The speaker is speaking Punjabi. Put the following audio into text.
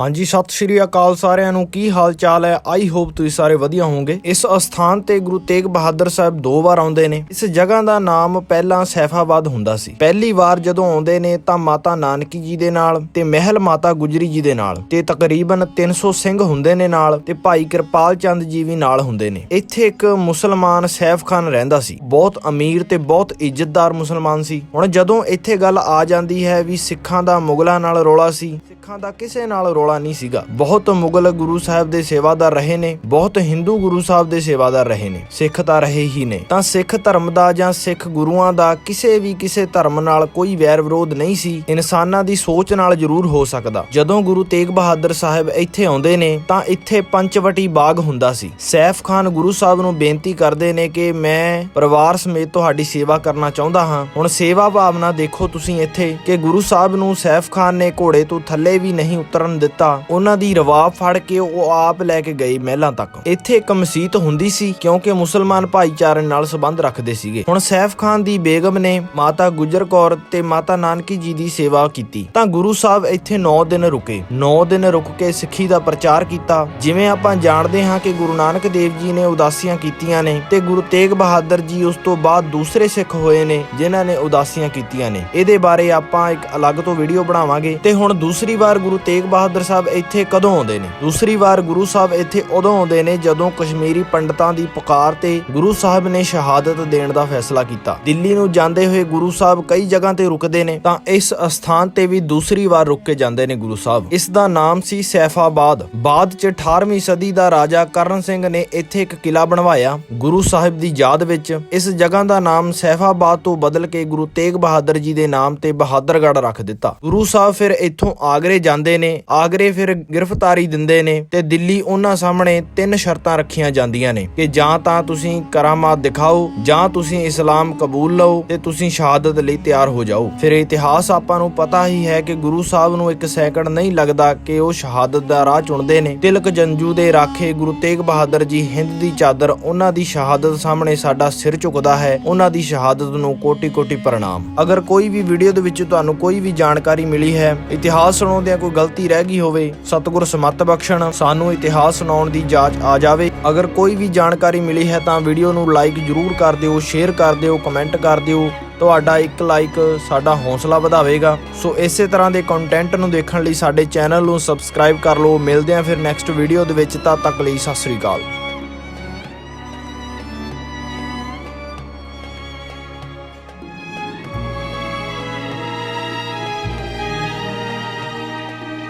ਹਾਂਜੀ, ਸਤਿ ਸ਼੍ਰੀ ਅਕਾਲ ਸਾਰਿਆਂ ਨੂੰ। ਕੀ ਹਾਲ ਚਾਲ ਹੈ? ਆਈ ਹੋਪ ਤੁਸੀਂ ਸਾਰੇ ਵਧੀਆ ਹੋਵੋਗੇ। ਇਸ ਅਸਥਾਨ ਤੇ ਗੁਰੂ ਤੇਗ ਬਹਾਦਰ ਸਾਹਿਬ ਦੋ ਵਾਰ ਆਉਂਦੇ ਨੇ। ਇਸ ਜਗ੍ਹਾ ਦਾ ਨਾਮ ਪਹਿਲਾਂ ਸੈਫਾਬਾਦ ਹੁੰਦਾ ਸੀ। ਪਹਿਲੀ ਵਾਰ ਜਦੋਂ ਆਉਂਦੇ ਨੇ ਤਾਂ ਮਾਤਾ ਨਾਨਕੀ ਜੀ ਦੇ ਨਾਲ ਤੇ ਮਹਿਲ ਮਾਤਾ ਗੁਜਰੀ ਜੀ ਦੇ ਨਾਲ ਤੇ ਤਕਰੀਬਨ 300 ਸਿੰਘ ਹੁੰਦੇ ਨੇ ਨਾਲ ਤੇ ਭਾਈ ਕਿਰਪਾਲ ਚੰਦ ਜੀ ਵੀ ਨਾਲ ਹੁੰਦੇ ਨੇ। ਇੱਥੇ ਇੱਕ ਮੁਸਲਮਾਨ ਸੈਫ ਖਾਨ ਰਹਿੰਦਾ ਸੀ। ਬਹੁਤ ਅਮੀਰ ਤੇ ਬਹੁਤ ਇੱਜ਼ਤਦਾਰ ਮੁਸਲਮਾਨ ਸੀ। ਹੁਣ ਜਦੋਂ ਇੱਥੇ ਗੱਲ ਆ ਜਾਂਦੀ ਹੈ ਵੀ ਸਿੱਖਾਂ ਦਾ ਮੁਗਲਾਂ ਨਾਲ ਰੋਲਾ ਸੀ ਸਿੱਖਾਂ ਦਾ ਕਿਸੇ ਨਾਲ ਰੋਲਾ ਨਹੀਂ ਸੀਗਾ। ਬਹੁਤ ਮੁਗਲ ਗੁਰੂ ਸਾਹਿਬ ਦੇ ਸੇਵਾਦਾਰ ਰਹੇ ਨੇ, ਬਹੁਤ ਹਿੰਦੂ ਗੁਰੂ ਸਾਹਿਬ ਦੇ ਸੇਵਾਦਾਰ ਰਹੇ ਨੇ, ਸਿੱਖ ਤਾਂ ਰਹੇ ਹੀ ਨੇ। ਤਾਂ ਸਿੱਖ ਧਰਮ ਦਾ ਜਾਂ ਸਿੱਖ ਗੁਰੂਆਂ ਦਾ ਕਿਸੇ ਵੀ ਕਿਸੇ ਧਰਮ ਨਾਲ ਕੋਈ ਵੈਰ ਵਿਰੋਧ ਨਹੀਂ ਸੀ, ਇਨਸਾਨਾਂ ਦੀ ਸੋਚ ਨਾਲ ਜ਼ਰੂਰ ਹੋ ਸਕਦਾ। ਜਦੋਂ ਗੁਰੂ ਤੇਗ ਬਹਾਦਰ ਸਾਹਿਬ ਇੱਥੇ ਆਉਂਦੇ ਨੇ, ਤਾਂ ਇੱਥੇ ਪੰਚਵਟੀ ਬਾਗ ਹੁੰਦਾ ਸੀ। ਸੈਫ ਖਾਨ ਗੁਰੂ ਸਾਹਿਬ ਨੂੰ ਬੇਨਤੀ ਕਰਦੇ ਨੇ ਕਿ ਮੈਂ ਪਰਿਵਾਰ ਸਮੇਤ ਤੁਹਾਡੀ ਸੇਵਾ ਕਰਨਾ ਚਾਹੁੰਦਾ ਹਾਂ। ਹੁਣ ਸੇਵਾ ਭਾਵਨਾ ਦੇਖੋ ਤੁਸੀਂ ਇੱਥੇ ਕਿ ਗੁਰੂ ਸਾਹਿਬ ਨੂੰ ਸੈਫ ਖਾਨ ਨੇ ਘੋੜੇ ਤੋਂ ਥੱਲੇ ਵੀ ਨਹੀਂ ਉਤਰਨ ਦਿੱਤਾ। ਉਹਨਾਂ ਦੀ ਰਵਾਬ ਫੜ ਕੇ ਉਹ ਆਪ ਲੈ ਕੇ ਗਏ ਮਹਿਲਾਂ ਤੱਕ। ਇੱਥੇ ਇੱਕ ਮਸਜਿਦ ਹੁੰਦੀ ਸੀ, ਕਿਉਂਕਿ ਮੁਸਲਮਾਨ ਭਾਈਚਾਰੇ ਨਾਲ ਸੰਬੰਧ ਰੱਖਦੇ ਸੀਗੇ। ਹੁਣ ਸੈਫ ਖਾਨ ਦੀ ਬੇਗਮ ਨੇ ਮਾਤਾ ਗੁਜਰ ਕੌਰ ਤੇ ਮਾਤਾ ਨਾਨਕੀ ਜੀ ਦੀ ਸੇਵਾ ਕੀਤੀ। ਤਾਂ ਗੁਰੂ ਸਾਹਿਬ ਇੱਥੇ 9 ਦਿਨ ਰੁਕੇ। 9 ਦਿਨ ਰੁਕ ਕੇ ਸਿੱਖੀ ਦਾ ਪ੍ਰਚਾਰ ਕੀਤਾ। ਜਿਵੇਂ ਆਪਾਂ ਜਾਣਦੇ ਹਾਂ ਕਿ ਗੁਰੂ ਨਾਨਕ ਦੇਵ ਜੀ ਨੇ ਉਦਾਸੀਆਂ ਕੀਤੀਆਂ ਨੇ ਤੇ ਗੁਰੂ ਤੇਗ ਬਹਾਦਰ ਜੀ ਉਸ ਤੋਂ ਬਾਅਦ ਦੂਸਰੇ ਸਿੱਖ ਹੋਏ ਨੇ, ਜਿਨ੍ਹਾਂ ਨੇ ਉਦਾਸੀਆਂ ਕੀਤੀਆਂ ਨੇ। ਇਹਦੇ ਬਾਰੇ ਆਪਾਂ ਇੱਕ ਅਲੱਗ ਤੋਂ ਵੀਡੀਓ ਬਣਾਵਾਂਗੇ। ਤੇ ਹੁਣ ਦੂਸਰੀ ਵਾਰ ਗੁਰੂ ਤੇਗ ਬਹਾਦਰ ਸਾਹਿਬ ਇੱਥੇ ਕਦੋਂ ਆਉਂਦੇ ਨੇ? ਦੂਸਰੀ ਵਾਰ ਗੁਰੂ ਸਾਹਿਬ ਇੱਥੇ ਉਦੋਂ ਆਉਂਦੇ ਨੇ ਜਦੋਂ ਕਸ਼ਮੀਰੀ ਪੰਡਤਾਂ ਦੀ ਪੁਕਾਰ ਤੇ ਗੁਰੂ ਸਾਹਿਬ ਨੇ ਸ਼ਹਾਦਤ ਦੇਣ ਦਾ ਫੈਸਲਾ ਕੀਤਾ। ਦਿੱਲੀ ਨੂੰ ਜਾਂਦੇ ਹੋਏ ਗੁਰੂ ਸਾਹਿਬ ਕਈ ਜਗ੍ਹਾ ਤੇ ਰੁਕਦੇ ਨੇ, ਤਾਂ ਇਸ ਅਸਥਾਨ ਤੇ ਵੀ ਦੂਸਰੀ ਵਾਰ ਰੁਕ ਕੇ ਜਾਂਦੇ ਨੇ ਗੁਰੂ ਸਾਹਿਬ। ਇਸ ਦਾ ਨਾਮ ਸੀ ਸੈਫਾਬਾਦ। ਬਾਅਦ ਚ 18ਵੀਂ ਸਦੀ ਦਾ ਰਾਜਾ ਕਰਨ ਸਿੰਘ ਨੇ ਇੱਥੇ ਇੱਕ ਕਿਲਾ ਬਣਵਾਇਆ, ਗੁਰੂ ਸਾਹਿਬ ਦੀ ਯਾਦ ਵਿੱਚ। ਇਸ ਜਗ੍ਹਾ ਦਾ ਨਾਮ ਸੈਫਾਬਾਦ ਤੋਂ ਬਦਲ ਕੇ ਗੁਰੂ ਤੇਗ ਬਹਾਦਰ ਜੀ ਦੇ ਨਾਮ ਤੇ ਬਹਾਦਰਗੜ੍ਹ ਰੱਖ ਦਿੱਤਾ। ਗੁਰੂ ਸਾਹਿਬ ਫਿਰ ਇੱਥੋਂ ਆਗਰੇ ਜਾਂਦੇ ਨੇ, ਆਗਰੇ ਫਿਰ ਗ੍ਰਿਫਤਾਰੀ ਦਿੰਦੇ ਨੇ ਤੇ ਦਿੱਲੀ ਉਹਨਾਂ ਸਾਹਮਣੇ ਤਿੰਨ ਸ਼ਰਤਾਂ ਰੱਖੀਆਂ ਜਾਂਦੀਆਂ ਨੇ ਕਿ ਜਾਂ ਤਾਂ ਤੁਸੀਂ ਕਰਾਮਾਤ ਦਿਖਾਓ, ਜਾਂ ਤੁਸੀਂ ਇਸਲਾਮ ਕਬੂਲ ਲਓ ਤੇ ਤੁਸੀਂ ਸ਼ਹਾਦਤ ਲਈ ਤਿਆਰ ਹੋ ਜਾਓ। ਫਿਰ ਇਤਿਹਾਸ ਆਪਾਂ ਨੂੰ ਪਤਾ ਹੀ ਹੈ ਕਿ ਗੁਰੂ ਸਾਹਿਬ ਨੂੰ ਇੱਕ ਸੈਕਿੰਡ ਨਹੀਂ ਲੱਗਦਾ ਕਿ ਉਹ ਸ਼ਹਾਦਤ ਦਾ ਰਾਹ ਚੁਣਦੇ ਨੇ। ਤਿਲਕ ਜੰਜੂ ਦੇ ਰਾਖੇ ਗੁਰੂ ਤੇਗ ਬਹਾਦਰ ਜੀ ਹਿੰਦ ਦੀ ਚਾਦਰ ਉਹਨਾਂ ਦੀ ਸ਼ਹਾਦਤ ਸਾਹਮਣੇ ਸਾਡਾ ਸਿਰ ਝੁਕਦਾ ਹੈ, ਉਹਨਾਂ ਦੀ ਸ਼ਹਾਦਤ ਨੂੰ ਕੋਟੀ-ਕੋਟੀ ਪ੍ਰਣਾਮ। ਅਗਰ ਕੋਈ ਵੀ ਵੀਡੀਓ ਦੇ ਵਿੱਚ ਤੁਹਾਨੂੰ ਕੋਈ ਵੀ ਜਾਣਕਾਰੀ ਮਿਲੀ ਹੈ, ਇਤਿਹਾਸ ਸੁਣਾਉਂਦਿਆਂ ਕੋਈ ਗਲਤੀ ਰਹਿ ਗਈ ਹੋਵੇ, ਸਤਿਗੁਰ ਸਮੱਤ ਬਖਸ਼ਣ, ਸਾਨੂੰ ਇਤਿਹਾਸ ਸੁਣਾਉਣ ਦੀ ਜਾਂਚ ਆ ਜਾਵੇ। ਅਗਰ ਕੋਈ ਵੀ ਜਾਣਕਾਰੀ ਮਿਲੀ ਹੈ ਤਾਂ ਵੀਡੀਓ ਨੂੰ ਲਾਈਕ ਜਰੂਰ ਕਰ ਦਿਓ, ਸ਼ੇਅਰ ਕਰ ਦਿਓ, ਕਮੈਂਟ ਕਰ ਦਿਓ। ਤੁਹਾਡਾ ਇੱਕ ਲਾਈਕ ਸਾਡਾ ਹੌਸਲਾ ਵਧਾਵੇਗਾ। ਸੋ ਇਸੇ ਤਰ੍ਹਾਂ ਦੇ ਕੰਟੈਂਟ ਨੂੰ ਦੇਖਣ ਲਈ ਸਾਡੇ ਚੈਨਲ ਨੂੰ ਸਬਸਕ੍ਰਾਈਬ ਕਰ ਲਓ। ਮਿਲਦੇ ਹਾਂ ਫਿਰ ਨੈਕਸਟ ਵੀਡੀਓ ਦੇ ਵਿੱਚ, ਤਦ ਤੱਕ ਲਈ ਸਤਿ ਸ੍ਰੀ ਅਕਾਲ।